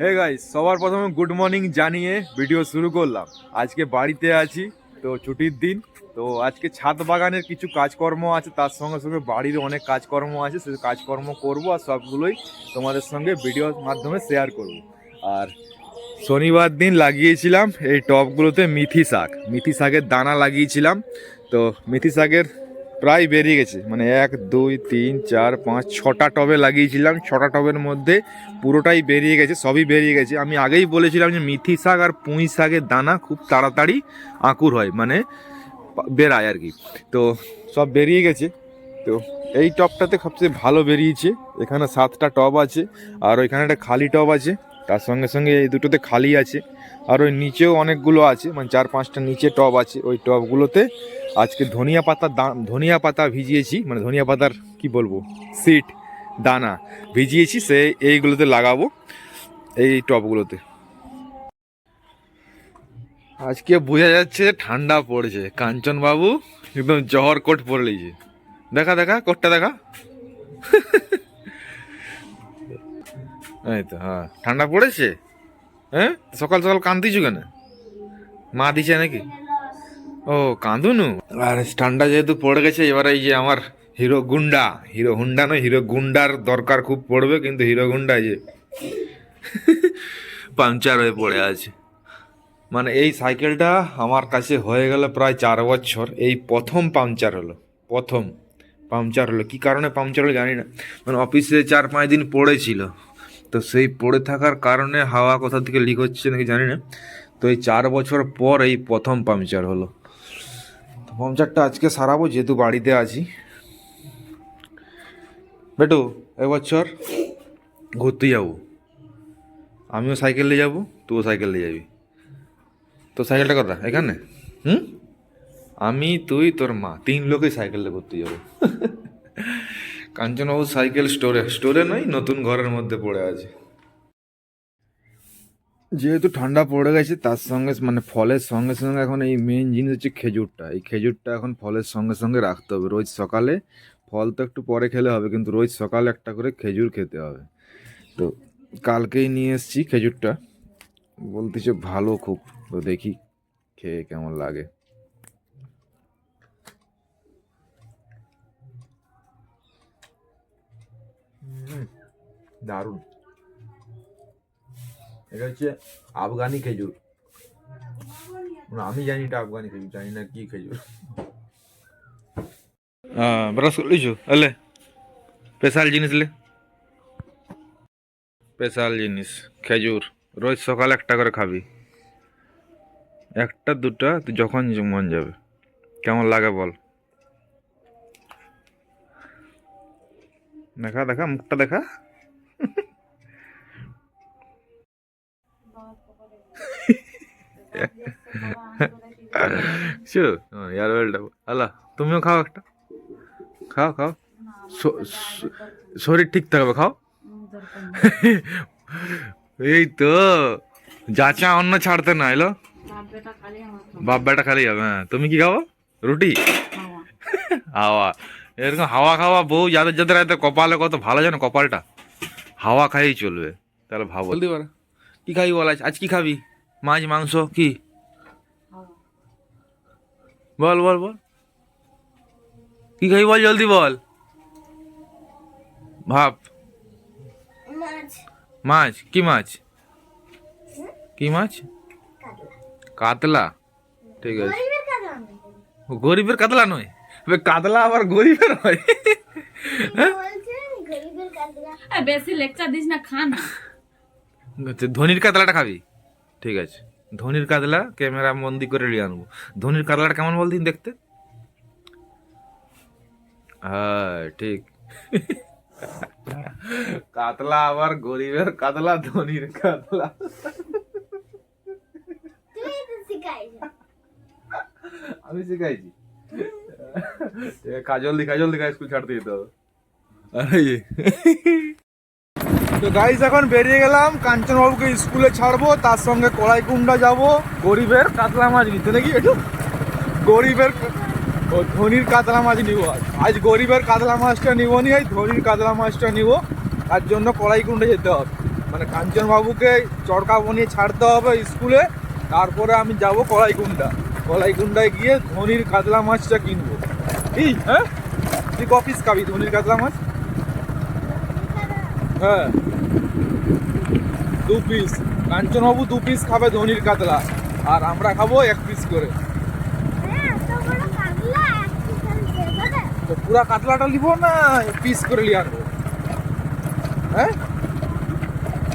Hey guys সবার প্রথমে good morning জানিয়ে ভিডিও শুরু করলাম। আজকে বাড়িতে আছি, তো ছুটির দিন, তো আজকে ছাদ বাগানের কিছু কাজকর্ম আছে, তার সঙ্গে সঙ্গে বাড়ির অনেক কাজকর্ম আছে সে কাজকর্ম করব আর সবগুলোই তোমাদের সঙ্গে ভিডিওর মাধ্যমে শেয়ার করব। আর শনিবার দিন লাগিয়েছিলাম এই টবগুলোতে মিথি শাক, মিথি শাকের দানা লাগিয়েছিলাম, তো মিথি শাকের প্রায় বেরিয়ে গেছে। মানে এক, দুই, তিন, চার, পাঁচ, ছটা টবে লাগিয়েছিলাম। ছটা টবের মধ্যে পুরোটাই বেরিয়ে গেছে, সবই বেরিয়ে গেছে। আমি আগেই বলেছিলাম যে মিথি শাক আর পুঁই শাকের দানা খুব তাড়াতাড়ি আঁকুর হয় মানে বেরায় আর কি। তো সব বেরিয়ে গেছে। তো এই টবটাতে সবচেয়ে ভালো বেরিয়েছে। এখানে সাতটা টব আছে আর ওইখানে একটা খালি টব আছে। তার সঙ্গে সঙ্গে এই দুটোতে খালি আছে। আর ওই নিচেও অনেকগুলো আছে মানে চার পাঁচটা নিচে টব আছে, ওই টবগুলোতে আজকে ধনিয়া পাতা ধনিয়া পাতা ভিজিয়েছি মানে ধনিয়া পাতার কি বলব সিট দানা ভিজিয়েছি, সে এইগুলোতে লাগাবো, এই টবগুলোতে। আজকে বোঝা যাচ্ছে ঠান্ডা পড়েছে কাঞ্চন বাবু একদম জহর কোট পরে লিয়েছে দেখা দেখা, কোটটা দেখা। এই তো হ্যাঁ ঠান্ডা পড়েছে? হ্যাঁ? সকাল সকাল কান্দিছু কেন? মা দিছে নাকি? ও, কাঁদুনু? আর ঠান্ডা যেহেতু পড়ে গেছে, এবার এই যে আমার হিরো গুন্ডা, হিরো হুন্ডা নয়, হিরো গুন্ডার দরকার খুব পড়বে, কিন্তু হিরো গুন্ডা যে পাংচার হয়ে পড়ে আছে। মানে এই সাইকেলটা আমার কাছে হয়ে গেল প্রায় চার বছর। এই প্রথম পাংচার হলো, প্রথম পাংচার হলো। কি কারণে পাংচার হলো জানি না। মানে অফিসে চার পাঁচ দিন পড়েছিল। তো সেই পড়ে থাকার কারণে হাওয়া কোথা থেকে লিক হচ্ছে নাকি জানি না। তো এই চার বছর পর এই প্রথম পাংচার হলো। তো পাংচারটা আজকে সারাবো, যেহেতু বাড়িতে আছি। বেটু এবছর ঘুরতে যাব। আমিও সাইকেল নিয়ে যাব, তুইও সাইকেল নিয়ে যাবি। তো সাইকেলটা কথা এখানে? হুম? আমি, তুই, তোর মা, তিন লোকে সাইকেলে ঘুরতে যাব। কাঞ্চনবাবু সাইকেল স্টোরে স্টোরে নয়, নতুন ঘরের মধ্যে পড়ে আছে। যেহেতু ঠান্ডা পড়ে গেছে, তার সঙ্গে মানে ফলের সঙ্গে সঙ্গে এখন এই মেন জিনিস হচ্ছে খেজুরটা। এই খেজুরটা এখন ফলের সঙ্গে সঙ্গে রাখতে হবে। রোজ সকালে ফল তো একটু পরে খেলে হবে, কিন্তু রোজ সকালে একটা করে খেজুর খেতে হবে। তো কালকেই নিয়ে এসেছি খেজুরটা। বলতেছে ভালো খুব, তো দেখি খেয়ে কেমন লাগে। দারুণ। এটা হচ্ছে আফগানি খেজুর। মানে আমি জানি এটা আফগানি খেজুর, জানি না কি খেজুর। ব্রাশ লিছু? এলে, স্পেশাল জিনিস লে। স্পেশাল জিনিস, খেজুর। রোজ সকালে একটা করে খাবি। একটা, দুটা তুই যখন মন যাবে। কেমন লাগে বল? দেখা দেখা মুখটা দেখা। শু আলা তুমিও খাও একটা। খাও খাও। শরীর ঠিক থাকবে খাও। এই তো যাচা অন্য ছাড়তে না এলো? বাপ বেটা খালি যাবে হ্যাঁ। তুমি কি খাব? রুটি? হাওয়া। এরকম হাওয়া খাওয়া বউ যাদের যাদের এত কপালে কত ভালো জানো কপালটা হাওয়া খাইই চলবে তাহলে ভাবো। বলতে পারো। কি খাবি বল আজ? আজ কি খাবি? মাছ মাংস কি? বল বল বল। কি খাবি বল? জলদি বল। ভাব। মাছ। কি মাছ? কি মাছ? কাতলা। ঠিক আছে। গরিবের কাতলা নয়। কাতলা আবার গরিবের হয়। বেশি লেকচার দিস না খা না। আচ্ছা, ধনির কাতলাটা খাবি? ঠিক আছে। ধনির কাতলা ক্যামেরা বন্দি করে নিয়ে আনব। ধনির কাতলাটা কেমন বলতিন দেখতে? হ্যাঁ ঠিক। কাতলা আবার গরিবের কাতলা ধনির কাতলা আমি শিখাইছি। কাজল দি কাজল দি স্কুল ছাড়তে যেতে হবে। আরে ইয়ে। তো গাইস এখন বেরিয়ে গেলাম কাঞ্চনবাবুকে স্কুলে ছাড়বো তার সঙ্গে কড়াইকুণ্ডা যাব। গরিবের কাতলা মাছ নিতে নাকি একটু? গরিবের ও ধনির কাতলা মাছ নিব। আজ আজ গরিবের কাতলা মাছটা নিব নি আজ ধনির কাতলা মাছটা নিব। তার জন্য কড়াইকুণ্ডে যেতে হবে। মানে কাঞ্চন বাবুকে চড়কা বনিয়ে ছাড়তে হবে স্কুলে তারপরে আমি যাব কলাইকুণ্ডা। কলাইকুণ্ডায় গিয়ে ধনির কাতলা মাছটা কিনবো। কি হ্যাঁ? তুই ক খাবি, ধনির কাতলা মাছ? হ্যাঁ। দু পিস কাঞ্চনবাবু দু পিস খাবে ধনির কাতলা। আর আমরা খাব এক পিস করে। পুরা কাতলাটা নিব না পিস করে নিয়ে আনব? হ্যাঁ?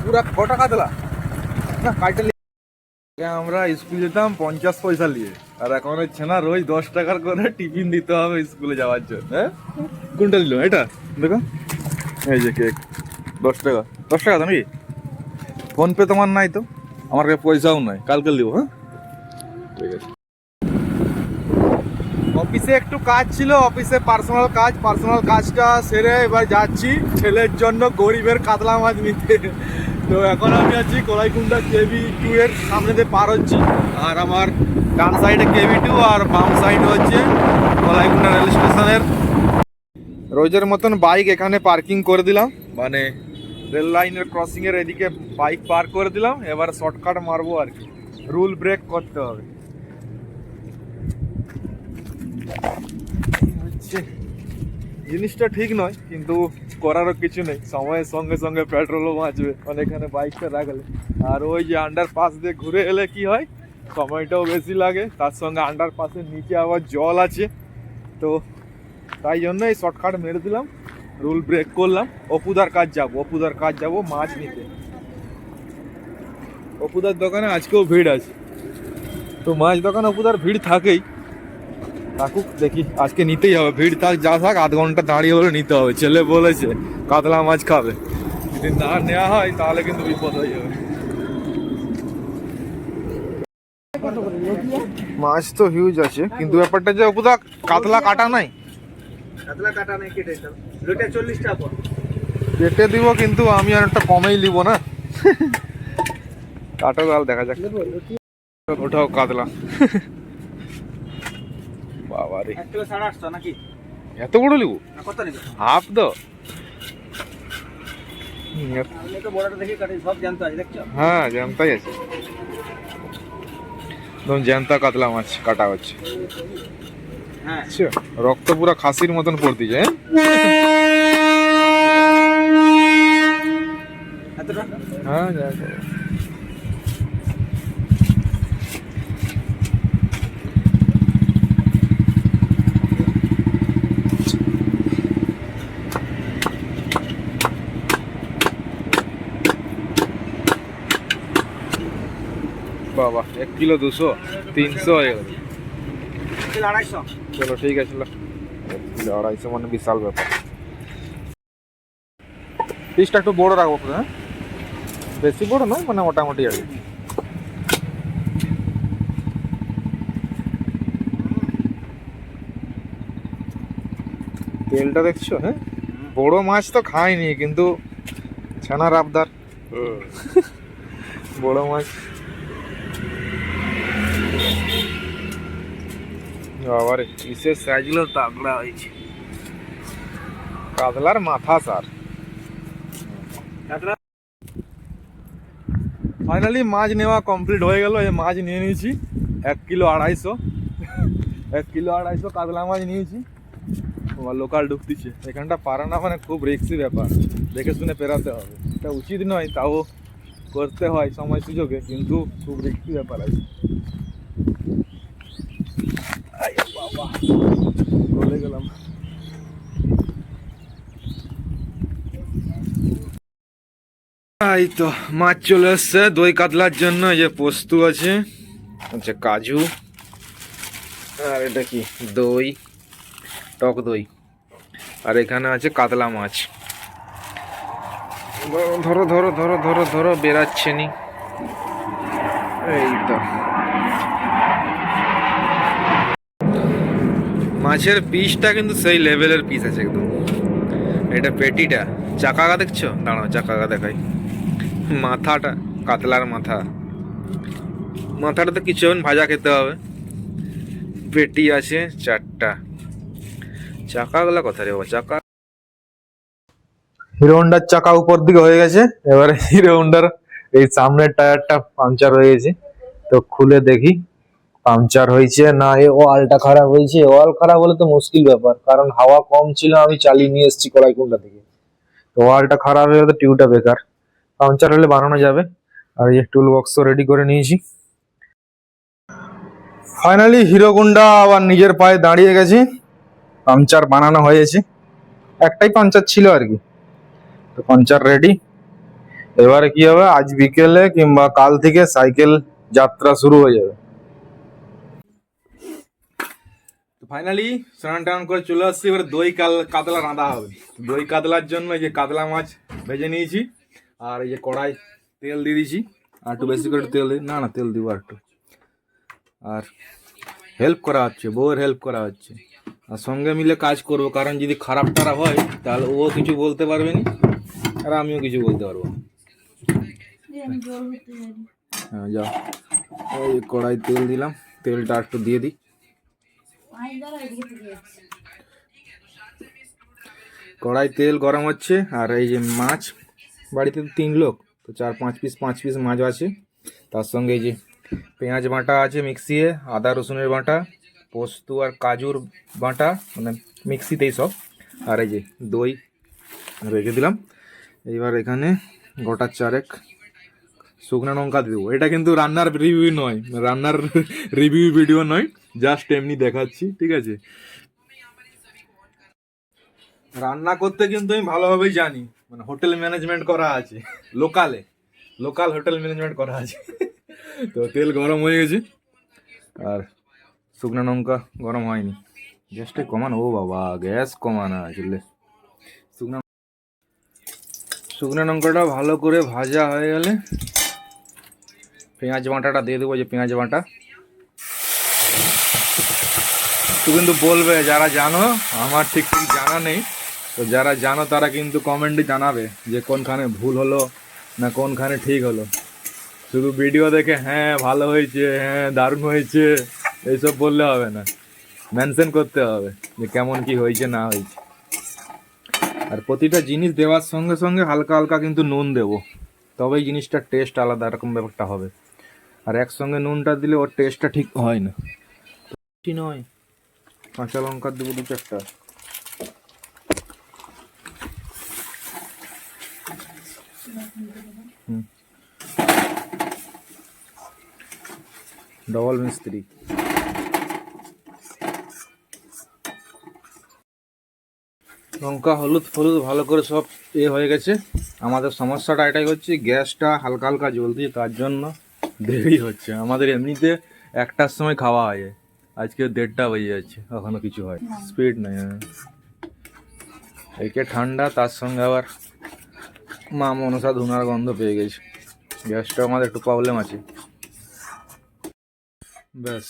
পুরা কটা কাতলা? না কাটে আমরা স্কুল যেতাম, পঞ্চাশ পয়সা নিয়ে। আর এখন হচ্ছে না, রোজ দশ টাকার করে টিফিন দিতে হবে স্কুলে যাওয়ার জন্য। হ্যাঁ? কোনটা নিল? এটা? দেখো। এই যে কেক। দশ টাকা। দশ টাকা তো নাকি? ফোন পে তোমার নাই তো? আমার কাছে পয়সাও নাই। কালকে দিব হ্যাঁ? ঠিক আছে। অফিসে একটু কাজ ছিল, অফিসে পার্সোনাল কাজ। পার্সোনাল কাজটা সেরে এবার যাচ্ছি। ছেলের জন্য গরিবের কাতলা মাছ নিতে। তো এখন আমি আছি কলাইকুণ্ডা কেবি টু এর সামনে দিয়ে পার হচ্ছি। আর আমার ডান সাইডে কেবি টু আর বাম সাইড হচ্ছে কলাইকুণ্ডা রেল স্টেশনের। রোজের মতন বাইক এখানে পার্কিং করে দিলাম। মানে রেল লাইনের ক্রসিং এর এদিকে বাইক পার করে দিলাম। এবার শর্টকাট মারবো আর কি। রুল ব্রেক করতে হবে। হচ্ছে। জিনিসটা ঠিক নয়, কিন্তু করারও কিছু নেই। সময়ের সঙ্গে সঙ্গে পেট্রোলও বাঁচবে। মানে এখানে বাইকটা রাখলে। আর ওই যে আন্ডার পাস দিয়ে ঘুরে এলে কি হয়? সময়টাও বেশি লাগে। তার সঙ্গে আন্ডার পাসের নিচে আবার জল আছে। তো তাই জন্য এই শর্টকাট মেরে দিলাম। রুল ব্রেক করলাম। অপুদার কাজ যাব, অপুদার কাজ যাব মাছ নিতে। অপুদার দোকানে আজকেও ভিড় আছে। তো মাছ দোকানে অপুদার ভিড় থাকেই। থাকুক দেখি আজকে নিতেই হবে। ভিড় থাক যা থাক আধ ঘণ্টা দাঁড়িয়ে হলে নিতে হবে। ছেলে বলেছে কাতলা মাছ খাবে। যদি না নেওয়া হয় তাহলে কিন্তু বিপদ হয়ে যাবে। মাছ তো হিউজ আছে কিন্তু ব্যাপারটা যে অপুদা কাতলা কাটা নাই। কাতলা কাটা নেই কেটে দুইটা চল্লিশ টাকা কেটে দিব কিন্তু আমি আর একটা কমেই নিব না। কাটো দেখা যাক। ওটাও কাতলা। বাবা রে নাকি? এত বড় নিবে? হাফ তো। তো বড়টা দেখি কাটি সব জানতো আছে দেখছ? হ্যাঁ জ্যান্তাই আছে। একদম জ্যান্তা কাতলা মাছ কাটা হচ্ছে। হ্যাঁ। রক্ত পুরো খাসির মতন পড়তে যায় এত হ্যাঁ বাবা এক কিলো দুশো তিনশো হয়ে গেল। আড়াইশো চলো ঠিক আছে। এক কিলো আড়াইশো মানে বিশাল ব্যাপার। পিসটা একটু বড় রাখব হ্যাঁ? বেশি বড় নয় মানে মোটামুটি আর। তেলটা দেখছ হ্যাঁ? বড় মাছ তো খাইনি কিন্তু ছানার আবদার। বড় মাছ। বাবারে, বিশেষ সাইজগুলো তাগড়া হয়েছে। কাতলার মাথা, স্যার। ফাইনালি মাছ নেওয়া কমপ্লিট হয়ে গেল। এই মাছ নিয়ে নিয়েছি। এক কিলো আড়াইশো। এক কিলো আড়াইশো কাতলা মাছ নিয়েছি। তোমার লোকাল ঢুকতিছে এখানটা পারা না মানে খুব রিক্সি ব্যাপার। দেখে শুনে পেরাতে হবে। এটা উচিত নয়, তাও করতে হয় সময় সুযোগে, কিন্তু খুব রিক্সি ব্যাপার আছে। চলে গেলাম। এই তো, মাছ চলে এসছে, দই কাতলার জন্য যে পোস্ত আছে আচ্ছা কাজু, আর এটা কি? দই, টক দই, আর এখানে আছে কাতলা মাছ। ধরো ধরো ধরো ধরো ধরো বেরাচ্ছে নি এই তো। মাছের পিসটা কিন্তু সেই লেভেলের পিস আছে একদম। এটা পেটিটা। চাকাগা দেখছ? দাঁড়াও, চাকাগা দেখাই। মাথাটা, কাতলার মাথা। মাথাটা তো কিছু ভাজা খেতে হবে। পেটি আছে চারটা। চাকাগুলো কথা রে বাবা? চাকা হিরো হোন্ডার চাকা উপর দিকে হয়ে গেছে। এবারে হিরো হন্ডার এই সামনের টায়ারটা পাংচার হয়ে গেছে। তো খুলে দেখি। পাংচার হয়েছে, না, এ ওয়ালটা খারাপ হয়েছে ওয়াল খারাপ হলে তো মুশকিল ব্যাপার, কারণ হাওয়া কম ছিল, আমি চালিয়ে নিয়ে এসেছি কড়াইকুন্ডা থেকে। তো ওয়ালটা খারাপ হয়ে গেলে টিউটা বেকার। পাংচার হলে বানানো যাবে। আর এই টুল বক্সও রেডি করে নিয়েছি। ফাইনালি হিরো গুন্ডা আবার নিজের পায়ে দাঁড়িয়ে গেছি। পাংচার বানানো হয়েছে। একটাই পাংচার ছিল আর কি। তো পাংচার রেডি এবারে কি হবে? আজ বিকেলে কিংবা কাল থেকে সাইকেল যাত্রা শুরু হয়ে যাবে তো ফাইনালি স্নান টান করে চলে আসছি এবার দই কাল কাতলা রাঁধা হবে। দই কাতলার জন্য এই যে কাতলা মাছ ভেজে নিয়েছি আর এই যে কড়াই তেল দিয়ে দিয়েছি। আর একটু বেশি করে তেল দিই না না তেল দিব আর একটু। আর হেল্প করা হচ্ছে বউয়ের হেল্প করা হচ্ছে। আর সঙ্গে মিলে কাজ করব কারণ যদি খারাপ টারাপ হয় তাহলে ও কিছু বলতে পারবে না আর আমিও কিছু বলতে পারব হ্যাঁ যাও। ওই কড়াই তেল দিলাম তেলটা একটু দিয়ে দিই। কড়াই তেল গরম হচ্ছে, আর এই যে মাছ, বাড়িতে তো তিন লোক, তো চার পাঁচ পিস পাঁচ পিস মাছ আছে। তার সঙ্গে এই যে পেঁয়াজ বাটা আছে মিক্সিয়ে আদা, রসুনের বাটা, পোস্ত আর কাজুর বাটা মানে মিক্সিতেই সব। আর এই যে দই, রেখে দিলাম। এইবার এখানে গোটা চারেক শুকনো লঙ্কা দেবো। এটা কিন্তু রান্নার রিভিউ নয়, রান্নার রিভিউ ভিডিও নয়। জাস্ট এমনি দেখাচ্ছি, ঠিক আছে? রান্না করতে কিন্তু আমি ভালোভাবেই জানি। মানে হোটেল ম্যানেজমেন্ট করা আছে, লোকালে। লোকাল হোটেল ম্যানেজমেন্ট করা আছে। তো তেল গরম হয়ে গেছে। আর শুকনো লঙ্কা গরম হয়নি। গ্যাসটা কমান, ও বাবা, গ্যাস কমানো আসলে শুকনো শুকনো লঙ্কাটা ভালো করে ভাজা হয়ে গেলে পেঁয়াজ বাটাটা দিয়ে দেবো যে পেঁয়াজ বাটা। তো কিন্তু বলবে, যারা জানো, আমার ঠিক ঠিক জানা নেই। তো যারা জানো, তারা কিন্তু কমেন্টে জানাবে যে কোনখানে ভুল হলো না কোনখানে ঠিক হলো। শুধু ভিডিও দেখে হ্যাঁ ভালো হয়েছে হ্যাঁ দারুণ হয়েছে, এইসব বললে হবে না। মেনশন করতে হবে যে কেমন কি হয়েছে, না হয়েছে। আর প্রতিটা জিনিস দেওয়ার সঙ্গে সঙ্গে হালকা হালকা কিন্তু নুন দেবো। তবেই জিনিসটার টেস্ট আলাদা এরকম ব্যাপারটা হবে। আর একসঙ্গে নুনটা দিলে ওর টেস্টটা ঠিক হয় না। নয়। কাঁচা লঙ্কা দেবো দু চারটা। ডবল মিস্ত্রি। লঙ্কা, হলুদ, ফলুদ ভালো করে সব এ হয়ে গেছে। আমাদের সমস্যাটা এটাই হচ্ছে, গ্যাসটা হালকা হালকা জ্বলছে, তার জন্য দেরি হচ্ছে। আমাদের এমনিতে একটার সময় খাওয়া হয়। আজকে দেড়টা বেজে যাচ্ছে এখনও কিছু হয় স্পিড নেই হ্যাঁ। একে ঠান্ডা তার সঙ্গে আবার মা মনসা ধুনার গন্ধ পেয়ে গেছে। গ্যাসটা আমাদের একটু প্রবলেম আছে। ব্যাস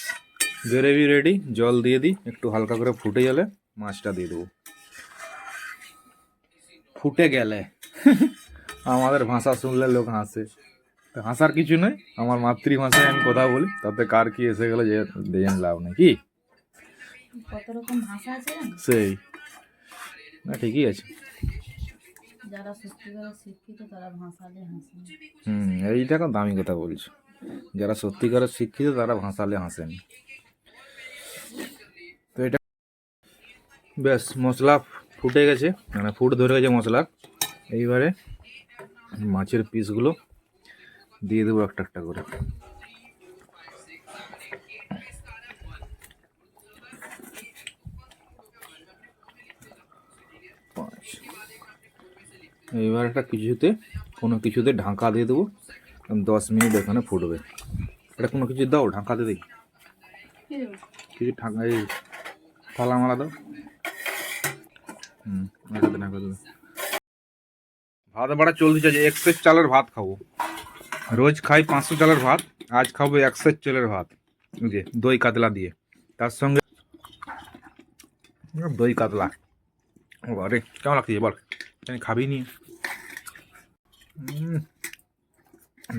গ্রেভি রেডি জল দিয়ে দিই একটু হালকা করে ফুটে গেলে মাছটা দিয়ে দেবো। ফুটে গেলে। আমাদের ভাষা শুনলে লোক হাসে। হাসার কিছু নয় আমার মাতৃভাষায় আমি কথা বলি তাতে কার কি এসে গেলে যে দেন লাভ নেই কি? কত রকম ভাষা আছে সেই। না ঠিকই আছে। যারা সত্যিকার শিক্ষিত তারা ভাষালে হাসে। হুম এইটা এখন দামি কথা বলছো। যারা সত্যিকারের শিক্ষিত তারা ভাসালে হাসেন। তো এটা বেশ মশলা ফুটে গেছে মানে ফুট ধরে গেছে মশলার। এইবারে মাছের পিসগুলো দিয়ে দেবো একটা একটা করে। পাঁচ এইবার একটা কিছুতে, কোনো কিছুতে ঢাকা দিয়ে দেবো দশ মিনিট এখানে ফুটবে। এটা কোনো কিছু দাও ঢাকা দিয়ে দিই। কিছু ঢাকা এই থালা মালা দাও। হুম ঢাকা দেবে ভাত বাড়া চলতে চাইছে এক সেট চালের ভাত খাব। রোজ খাই পাঁচশো চালের ভাত, আজ খাব এক সেট চালের ভাত যে দই কাতলা দিয়ে। তার সঙ্গে দই কাতলা। আরে কেমন লাগছে বল? খাবি নি?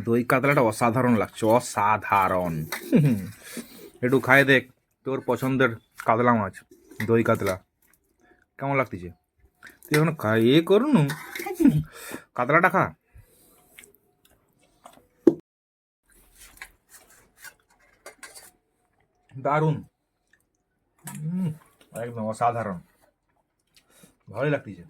দই কাতলাটা অসাধারণ লাগছে, অসাধারণ। একটু খাই দেখ, তোর পছন্দের কাতলা মাছ, দই কাতলা। কেমন লাগতেছে? তুই এখন খা- ইয়ে করুন? কাতলাটা খা। দারুণ। একদম অসাধারণ। ভালোই লাগতেছে।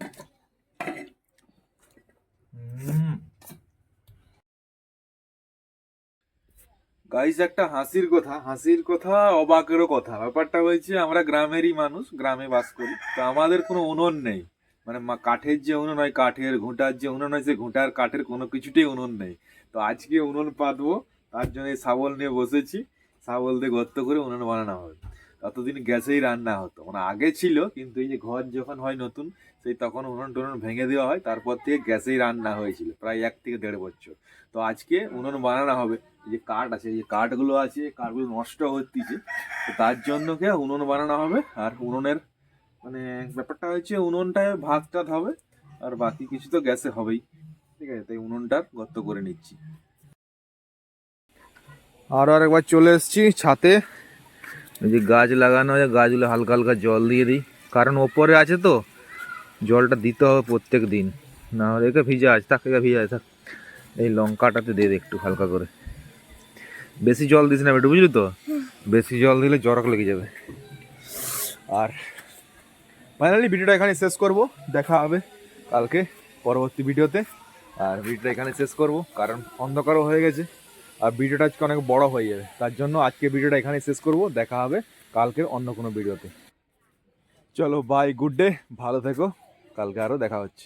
গাইস একটা হাসির কথা হাসির কথা, অবাকেরও কথা। ব্যাপারটা হয়েছে, আমরা গ্রামেরই মানুষ, গ্রামে বাস করি। তো আমাদের কোনো উনুন নেই। মানে কাঠের যে উনুন হয়, কাঠের ঘুঁটার যে উনুন হয়, সে ঘুঁটার কাঠের কোনো কিছুতেই উনুন নেই। তো আজকে উনুন পাতবো, তার জন্য এই শাবল নিয়ে বসেছি। শাবল দিয়ে গর্ত করে উনুন বানানো হবে। ততদিন গ্যাসেই রান্না হতো। মানে আগে ছিল, কিন্তু এই যে ঘর যখন হয় নতুন, সেই তখন উনুন টুনুন ভেঙে দেওয়া হয়, তারপর থেকে গ্যাসেই রান্না হয়েছিল, প্রায় এক থেকে দেড় বছর। তো আজকে উনুন বানানো হবে। যে কাঠ আছে যে কাঠগুলো আছে, কাঠগুলো নষ্ট হচ্ছে তো তার জন্য কে উনুন বানানো হবে? আর উনুনের মানে ব্যাপারটা হচ্ছে উনুনটায় ভাত টাত হবে, আর বাকি কিছু তো গ্যাসে হবেই। ঠিক আছে, তাই উনুনটার গর্ত করে নিচ্ছি। আরও আরেকবার চলে এসেছি ছাতে। যে গাছ লাগানো আছে, গাছগুলো হালকা হালকা জল দিয়ে দিই। কারণ ওপরে আছে তো, জলটা দিতে হবে প্রত্যেক দিন। না হলে একে ভিজা আছে একে ভিজা আছে। থাক এই লঙ্কাটাতে দে একটু হালকা করে। বেশি জল দিস না একটু বুঝলি তো? বেশি জল দিলে জরক লেগে যাবে। আর ফাইনালি ভিডিওটা এখানে শেষ করব। দেখা হবে কালকে পরবর্তী ভিডিওতে। আর ভিডিওটা এখানে শেষ করব, কারণ অন্ধকারও হয়ে গেছে। আর ভিডিওটা আজকে অনেক বড় হয়ে যাবে। তার জন্য আজকে ভিডিওটা এখানে শেষ করব। দেখা হবে কালকের অন্য কোনো ভিডিওতে। চলো বাই গুড ডে ভালো থেকো। কালকে আরও দেখা হচ্ছে।